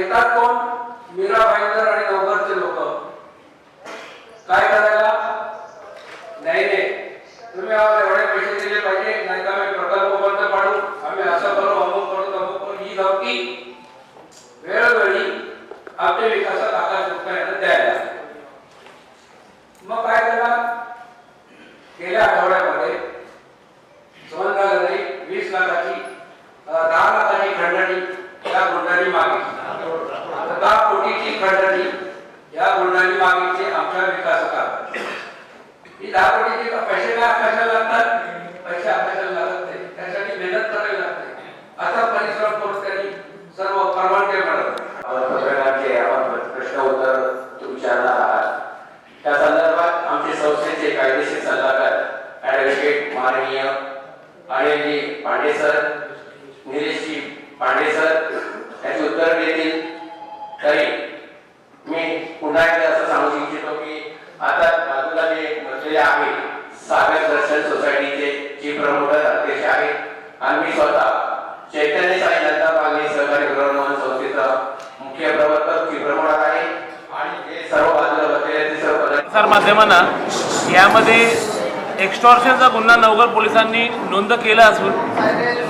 येतात कोण? मीरा भाईंदर आणि नवघरचे लोक. काय करायला? नाही नाही. तुम्ही आम्हाला एवढे पैसे दिले पाहिजे नाही तर आम्ही प्रकल्प बंद पाडू. आम्ही असं करू अमुक करू अमुक करू. ही धमकी वेळोवेळी आपल्या विकासात आकाश रुपयानं द्यायला मग काय करणार? गेल्या आठवड्यात सुमंताकडे वीस लाखाची अं, दहा लाखाची खंडणी या गुंडांनी मागितली दहा कोटीची खंडणी या गुणांनी मागितले आमच्या विकासकात ही दहा कोटीचे पैसे काय आकाशाला लागतात? पैसे आकाशाला लागत नाही. त्यासाठी मेहनत करावी लागते. आता परिश्रम करून त्यांनी सर्व परवानगी मिळवले आपण प्रश्न उत्तर विचारणार त्या संदर्भात आमचे संस्थेचे कायदेशीर सल्लागार माननीय अनिलजी पांडे सर निलेशजी पांडे सर याचे उत्तर देतील तरी मी पुन्हा एकदा असं सांगू इच्छितो की आता बाजूला जे बसलेले आहे सागर दर्शन सोसायटीचे चीफ प्रमोटर अध्यक्ष आहेत आणि मी स्वतः चैतन्य साई जनता पालनी सहकारी गृहनिर्माण संस्थेचा मुख्य प्रवर्तक चीफ प्रमोटर आहे आणि हे सर्व बाजूला बसलेले ते सर्व पदाधिकारी म्हणा यामध्ये एक्स्टॉर्शनचा गुन्हा नवघर पोलिसांनी नोंद केला असून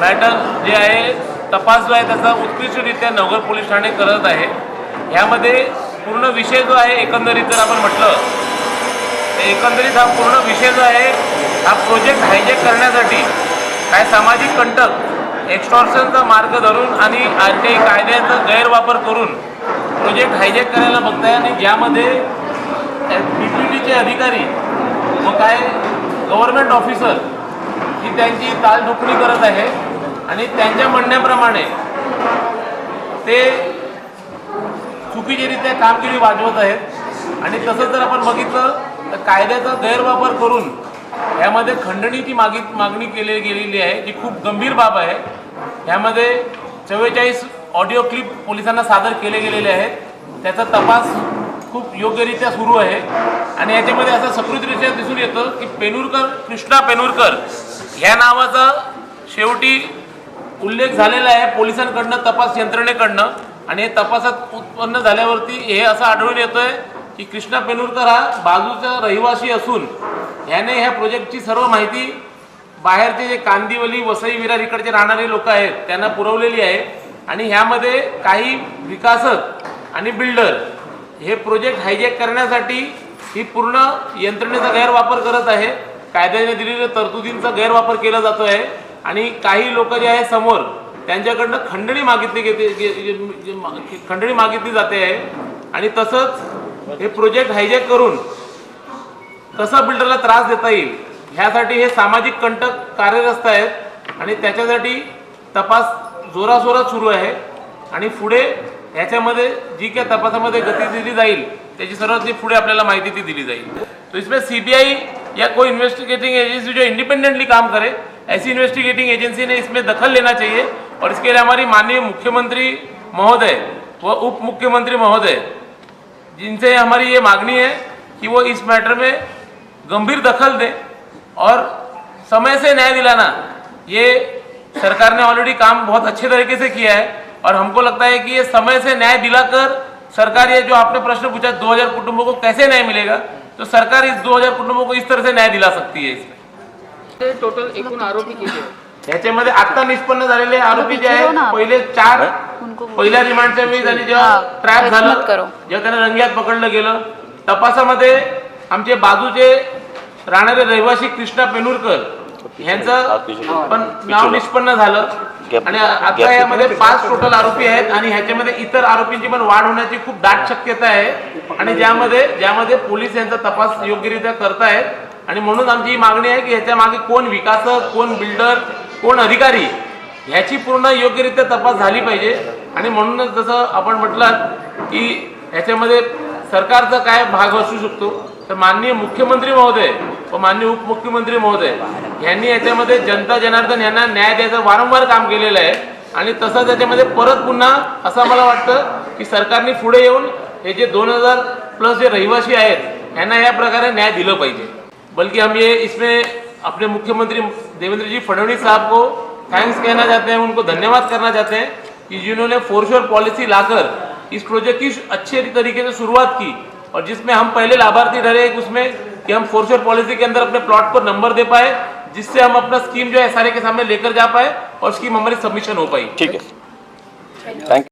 मॅटर जे आहे तपास जो आहे त्याचा उत्कृष्टरित्या नवघर पोलीस ठाणे करत आहे. यामध्ये पूर्ण विषय जो आहे एकंदरीत जर आपण म्हटलं तर एकंदरीत हा पूर्ण विषय जो आहे हा प्रोजेक्ट हायजेक करण्यासाठी काय सामाजिक कंटक एक्स्टॉर्शनचा मार्ग धरून आणि काही कायद्याचा गैरवापर करून प्रोजेक्ट हायजेक करायला बघताय आणि ज्यामध्ये बीपीडीचे अधिकारी व काय गव्हर्नमेंट ऑफिसर ही त्यांची तालढोकणी करत आहे. आणि त्यांच्या म्हणण्याप्रमाणे ते चुकीचीरित्या कामगिरी वाजवत आहेत. आणि तसंच जर आपण बघितलं तर कायद्याचा गैरवापर करून यामध्ये खंडणीची मागित मागणी केली गेलेली आहे जी खूप गंभीर बाब आहे. यामध्ये चव्वेचाळीस ऑडिओ क्लिप पोलिसांना सादर केले गेलेले आहेत. त्याचा तपास खूप योग्यरित्या सुरू आहे. आणि याच्यामध्ये असं सकृतरित्या दिसून येतं की पेनूरकर कृष्णा पेनूरकर ह्या नावाचा शेवटी उल्लेख झालेला आहे पोलिसांकडनं तपास यंत्रणेकडनं. आणि हे तपासात उत्पन्न झाल्यावरती हे असं आढळून येतंय की कृष्णा पेनूरकर हा बाजूचा रहिवासी असून ह्याने ह्या प्रोजेक्टची सर्व माहिती बाहेरचे जे कांदिवली वसई विरार इकडचे राहणारे लोक आहेत त्यांना पुरवलेली आहे. आणि ह्यामध्ये काही विकासक आणि बिल्डर हे प्रोजेक्ट हायजेक करण्यासाठी ही पूर्ण यंत्रणेचा गैरवापर करत आहे. कायद्याने दिलेल्या तरतुदींचा गैरवापर केला जातो आहे. आणि काही लोक जे आहे समोर त्यांच्याकडनं खंडणी मागितली घेते गे- मा- खंडणी मागितली जाते आहे. आणि तसंच हे प्रोजेक्ट हायजेक करून कसं बिल्डरला त्रास देता येईल ह्यासाठी हे सामाजिक कंटक कार्यरत आहेत. आणि त्याच्यासाठी तपास जोरासोरात सुरू आहे. आणि पुढे ह्याच्यामध्ये जी काय तपासामध्ये गती दिली जाईल त्याची सर्वात पुढे आपल्याला माहिती ती दिली जाईल. तो इसमें सीबीआई या कोई इन्वेस्टिगेटिंग एजेंसी जो इंडिपेंडेंटली काम करे ऐसी इन्वेस्टिगेटिंग एजेंसी ने इसमें दखल लेना चाहिए और इसके लिए हमारी माननीय मुख्यमंत्री महोदय व उप मुख्यमंत्री महोदय जिनसे हमारी ये मांगनी है कि वो इस मैटर में गंभीर दखल दें और समय से न्याय दिलाना ये सरकार ने ऑलरेडी काम बहुत अच्छे तरीके से किया है। और हमको लगता है कि ये समय से न्याय दिलाकर सरकार ये जो आपने प्रश्न पूछा 2000 कुटुंबों को कैसे न्याय मिलेगा? तो सरकार इस 2000 कुटुंबों को इस तरह से न्याय दिला सकती है इसमें। टोटल एकूण आरोपी किती आहेत? याच्यामध्ये आता निष्पन्न झालेले आरोपी जे आहेत पहिले चार पहिल्या रिमांडच्या वेळी त्यांनी जेव्हा ट्रॅप झालं जेव्हा त्यांना रंग्यात पकडलं गेलं. तपासामध्ये आमचे बाजूचे राहणारे रहिवासी कृष्णा पेनूरकर यांचं पण नाव निष्पन्न झालं. आणि आता यामध्ये पाच टोटल आरोपी आहेत आणि ह्याच्यामध्ये इतर आरोपींची पण वाढ होण्याची खूप दाट शक्यता आहे. आणि ज्यामध्ये ज्यामध्ये पोलीस यांचा तपास योग्यरित्या करतायत. आणि म्हणून आमची ही मागणी आहे की ह्याच्या मागे कोण विकासक कोण बिल्डर कोण अधिकारी ह्याची पूर्ण योग्यरित्या तपास झाली पाहिजे. आणि म्हणूनच जसं आपण म्हटलं की ह्याच्यामध्ये सरकारचा काय भाग असू शकतो तर माननीय मुख्यमंत्री महोदय व माननीय उपमुख्यमंत्री महोदय यांनी याच्यामध्ये जनता जनार्दन यांना न्याय द्यायचं वारंवार काम केलेलं आहे. आणि तसंच याच्यामध्ये परत पुन्हा असं मला वाटतं की सरकारने पुढे येऊन हे जे दोन हजार प्लस जे रहिवासी आहेत यांना या प्रकारे न्याय दिलं पाहिजे. बल्कि हम ये इसमें अपने मुख्यमंत्री देवेंद्र जी फडणवीस साहब को थैंक्स कहना चाहते हैं उनको धन्यवाद करना चाहते हैं कि जिन्होंने फोरश्योर पॉलिसी लाकर इस प्रोजेक्ट की अच्छे तरीके से शुरुआत की और जिसमें हम पहले लाभार्थी ठहरे उसमें कि हम फोरश्योर पॉलिसी के अंदर अपने प्लॉट को नंबर दे पाए जिससे हम अपना स्कीम जो है सारे के सामने लेकर जा पाए और स्कीम हमारी सबमिशन हो पाई। ठीक है। थैंक